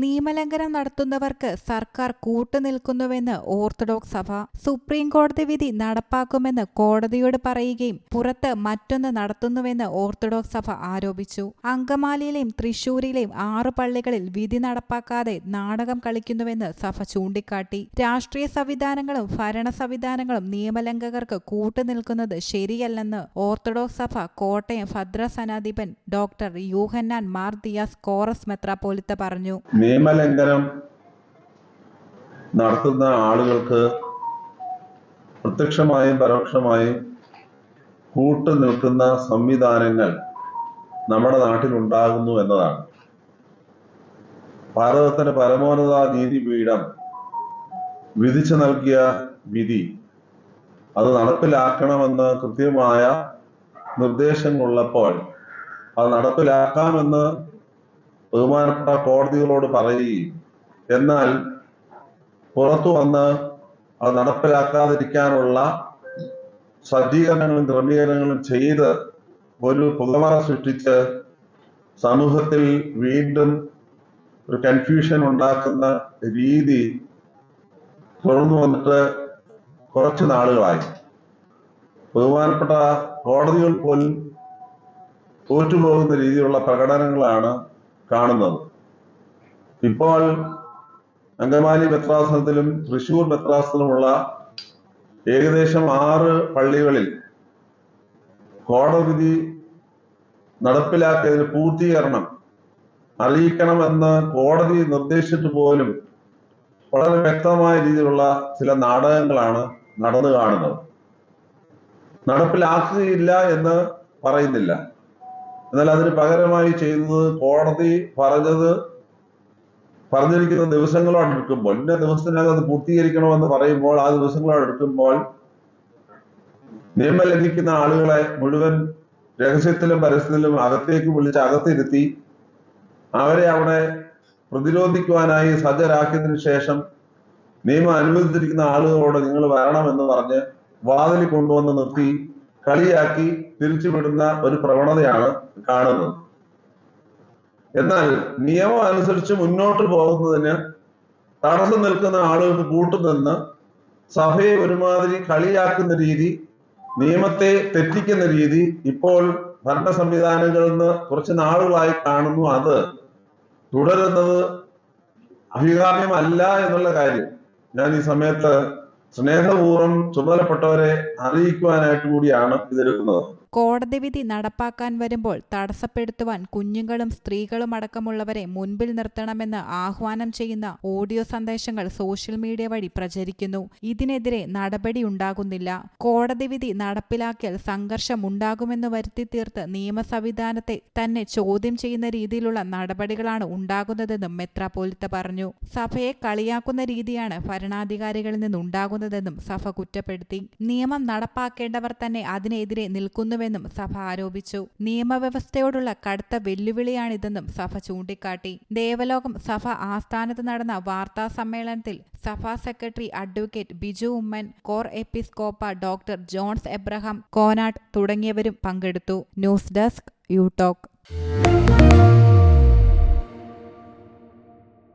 നിയമലംഘനം നടത്തുന്നവർക്ക് സർക്കാർ കൂട്ടുനിൽക്കുന്നുവെന്ന് ഓർത്തഡോക്സ് സഭ സുപ്രീം കോടതി വിധി നടപ്പാക്കുമെന്ന് കോടതിയോട് പറയുകയും പുറത്ത് മറ്റൊന്ന് നടത്തുന്നുവെന്ന് ഓർത്തഡോക്സ് സഭ ആരോപിച്ചു. അങ്കമാലിയിലെയും തൃശൂരിലെയും ആറു പള്ളികളിൽ വിധി നടപ്പാക്കാതെ നാടകം കളിക്കുന്നുവെന്ന് സഭ ചൂണ്ടിക്കാട്ടി. രാഷ്ട്രീയ സംവിധാനങ്ങളും ഭരണ സംവിധാനങ്ങളും നിയമലംഘകർക്ക് കൂട്ടുനിൽക്കുന്നത് ശരിയല്ലെന്ന് ഓർത്തഡോക്സ് സഭ കോട്ടയം ഭദ്രസനാധിപൻ ഡോക്ടർ യൂഹന്നാൻ മാർ ദിയാസ് കോറസ് മെത്രാപ്പോലിത്ത പറഞ്ഞു. നിയമലംഘനം നടത്തുന്ന ആളുകൾക്ക് പ്രത്യക്ഷമായും പരോക്ഷമായും കൂട്ടു നിൽക്കുന്ന സംവിധാനങ്ങൾ നമ്മുടെ നാട്ടിലുണ്ടാകുന്നു എന്നതാണ്. ഭാരതത്തിന്റെ പരമോന്നത നീതിപീഠം വിധിച്ചു നൽകിയ വിധി. അത് നടപ്പിലാക്കണമെന്ന് കൃത്യമായ നിർദ്ദേശങ്ങളുള്ളപ്പോൾ അത് നടപ്പിലാക്കാമെന്ന് ബഹുമാനപ്പെട്ട കോടതികളോട് പറയുകയും എന്നാൽ പുറത്തു വന്ന് അത് നടപ്പിലാക്കാതിരിക്കാനുള്ള സജ്ജീകരണങ്ങളും ക്രമീകരണങ്ങളും ചെയ്ത് ഒരു പുകമറ സൃഷ്ടിച്ച് സമൂഹത്തിൽ വീണ്ടും ഒരു കൺഫ്യൂഷൻ ഉണ്ടാക്കുന്ന രീതി തുടർന്നു വന്നിട്ട് കുറച്ച് നാളുകളായി. ബഹുമാനപ്പെട്ട കോടതികൾ പോലും തോറ്റുപോകുന്ന രീതിയിലുള്ള പ്രകടനങ്ങളാണ് കാണുന്നത്. ഇപ്പോൾ അങ്കമാലി മെത്രാസനത്തിലും തൃശൂർ മെത്രാസനത്തിലുമുള്ള ഏകദേശം ആറ് പള്ളികളിൽ കോടതി നടപ്പിലാക്കിയതിന് പൂർത്തീകരണം അറിയിക്കണമെന്ന് കോടതി നിർദ്ദേശിച്ചിട്ട് പോലും വളരെ വ്യക്തമായ രീതിയിലുള്ള ചില നാടകങ്ങളാണ് നടന്നു കാണുന്നത്. നടപ്പിലാക്കുകയില്ല എന്ന് പറയുന്നില്ല. എന്നാൽ അതിന് പകരമായി ചെയ്യുന്നത് കോടതി പറഞ്ഞത് പറഞ്ഞിരിക്കുന്ന ദിവസങ്ങളോട് എടുക്കുമ്പോൾ ഇന്ന ദിവസത്തിനകം അത് പൂർത്തീകരിക്കണമെന്ന് പറയുമ്പോൾ ആ ദിവസങ്ങളോട് എടുക്കുമ്പോൾ നിയമം ലംഘിക്കുന്ന ആളുകളെ മുഴുവൻ രഹസ്യത്തിലും പരസ്യത്തിലും അകത്തേക്ക് വിളിച്ച് അകത്തിരുത്തി അവരെ അവിടെ പ്രതിരോധിക്കുവാനായി സജ്ജരാക്കിയതിനു ശേഷം നിയമം അനുവദിച്ചിരിക്കുന്ന ആളുകളോട് നിങ്ങൾ വരണമെന്ന് പറഞ്ഞ് വാതിലിൽ കൊണ്ടുവന്ന് നിർത്തി കളിയാക്കി തിരിച്ചുവിടുന്ന ഒരു പ്രവണതയാണ് കാണുന്നത്. എന്നാൽ നിയമം അനുസരിച്ച് മുന്നോട്ട് പോകുന്നതിന് തടസ്സം നിൽക്കുന്ന ആളുകൾക്ക് കൂട്ടുനിന്ന് സഭയെ ഒരുമാതിരി കളിയാക്കുന്ന രീതി നിയമത്തെ തെറ്റിക്കുന്ന രീതി ഇപ്പോൾ ഭരണ സംവിധാനങ്ങളിൽ നിന്ന് കുറച്ച് നാളുകളായി കാണുന്നു. അത് തുടരുന്നത് അഭികാമ്യമല്ല എന്നുള്ള കാര്യം ഞാൻ ഈ സമയത്ത് സ്നേഹപൂർവം ചുമതലപ്പെട്ടവരെ അറിയിക്കുവാനായിട്ട് കൂടിയാണ് ഇതെടുക്കുന്നത്. കോടതി വിധി നടപ്പാക്കാൻ വരുമ്പോൾ തടസ്സപ്പെടുത്തുവാൻ കുഞ്ഞുങ്ങളും സ്ത്രീകളും അടക്കമുള്ളവരെ മുൻപിൽ നിർത്തണമെന്ന് ആഹ്വാനം ചെയ്യുന്ന ഓഡിയോ സന്ദേശങ്ങൾ സോഷ്യൽ മീഡിയ വഴി പ്രചരിക്കുന്നു. ഇതിനെതിരെ നടപടി ഉണ്ടാകുന്നില്ല. കോടതി വിധി നടപ്പിലാക്കിയാൽ സംഘർഷം ഉണ്ടാകുമെന്ന് വരുത്തി തീർത്ത് നിയമസംവിധാനത്തെ തന്നെ ചോദ്യം ചെയ്യുന്ന രീതിയിലുള്ള നടപടികളാണ് ഉണ്ടാകുന്നതെന്നും മെത്രാപ്പോലിത്ത പറഞ്ഞു. സഭയെ കളിയാക്കുന്ന രീതിയാണ് ഭരണാധികാരികളിൽ നിന്നുണ്ടാകുന്നതെന്നും സഭ കുറ്റപ്പെടുത്തി. നിയമം നടപ്പാക്കേണ്ടവർ തന്നെ അതിനെതിരെ നിൽക്കുന്നുവെന്നും സഭ ആരോപിച്ചു. നിയമവ്യവസ്ഥയോടുള്ള കടുത്ത വെല്ലുവിളിയാണിതെന്നും സഭ ചൂണ്ടിക്കാട്ടി. ദേവലോകം സഭ ആസ്ഥാനത്ത് നടന്ന വാർത്താ സമ്മേളനത്തിൽ സഭാ സെക്രട്ടറി അഡ്വക്കേറ്റ് ബിജു ഉമ്മൻ കോർ എപ്പിസ്കോപ്പ ഡോക്ടർ ജോൺസ് എബ്രഹാം കോനാട്ട് തുടങ്ങിയവരും പങ്കെടുത്തു. News desk you talk